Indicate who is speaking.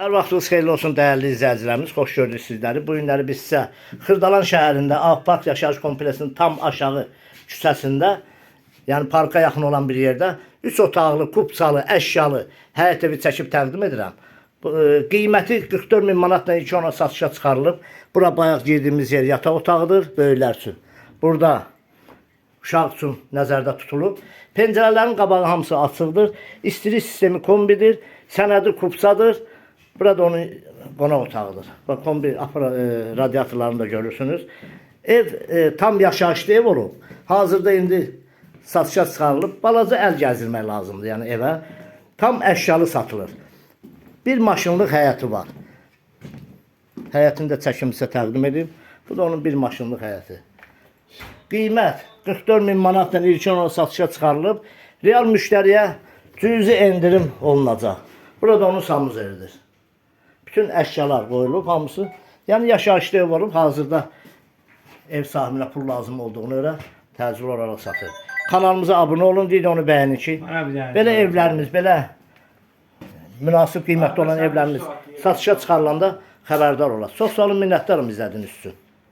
Speaker 1: Hər vaxtınız xeyirli olsun dəyərli izləyicilərimiz. Xoş gördük sizləri. Bu günləri biz sizə Xırdalan şəhərində Ağpark yaşayış kompleksinin tam aşağı küçəsində, yəni parka yaxın olan bir yerdə 3 otaqlı, kupçalı, əşyalı həyət evi çəkib təqdim edirəm. Bu, e, qiyməti 44 min manatla ilk ona satışa çıxarılıb. Bura bayaq girdiyimiz yer yataq otağıdır, böyüklər üçün. Burada uşaq üçün nəzərdə tutulub. Pəncərələrin qabağı hamısı açıqdır. İstilik sistemi kombidir. Sənədi kupçadır. Burada onun qonaq otağıdır. Bax kombi e, radiatorlarını da görürsünüz. Ev e, tam yaşayışlı ev olub. Hazırda indi satışa çıxarılıb. Balaca əl gəzdirmək lazımdır, yəni evə. Tam əşyalı satılır. Bir maşınlıq həyəti var. Həyətini də çəkim sizə təqdim edeyim. Bu da onun bir maşınlıq həyəti. Qiymət 44 min manatla ilkin ona satışa çıxarılıb. Real müştəriyə cüzi endirim olunacaq. Burada onun samuzeridir. Bütün əşyalar qoyulub hamısı. Yəni yaşayışlı ev olub hazırda ev sahibinə pul lazım olduğuna görə təcil olaraq satır. Kanalımıza abunə olun, deyin onu bəyənin ki, belə evlərimiz, belə münasib qiymətli olan evlərimiz satışa çıxarılanda xəbərdar olasınız. Çox sağ olun, minnətdarım izlədiyiniz üçün.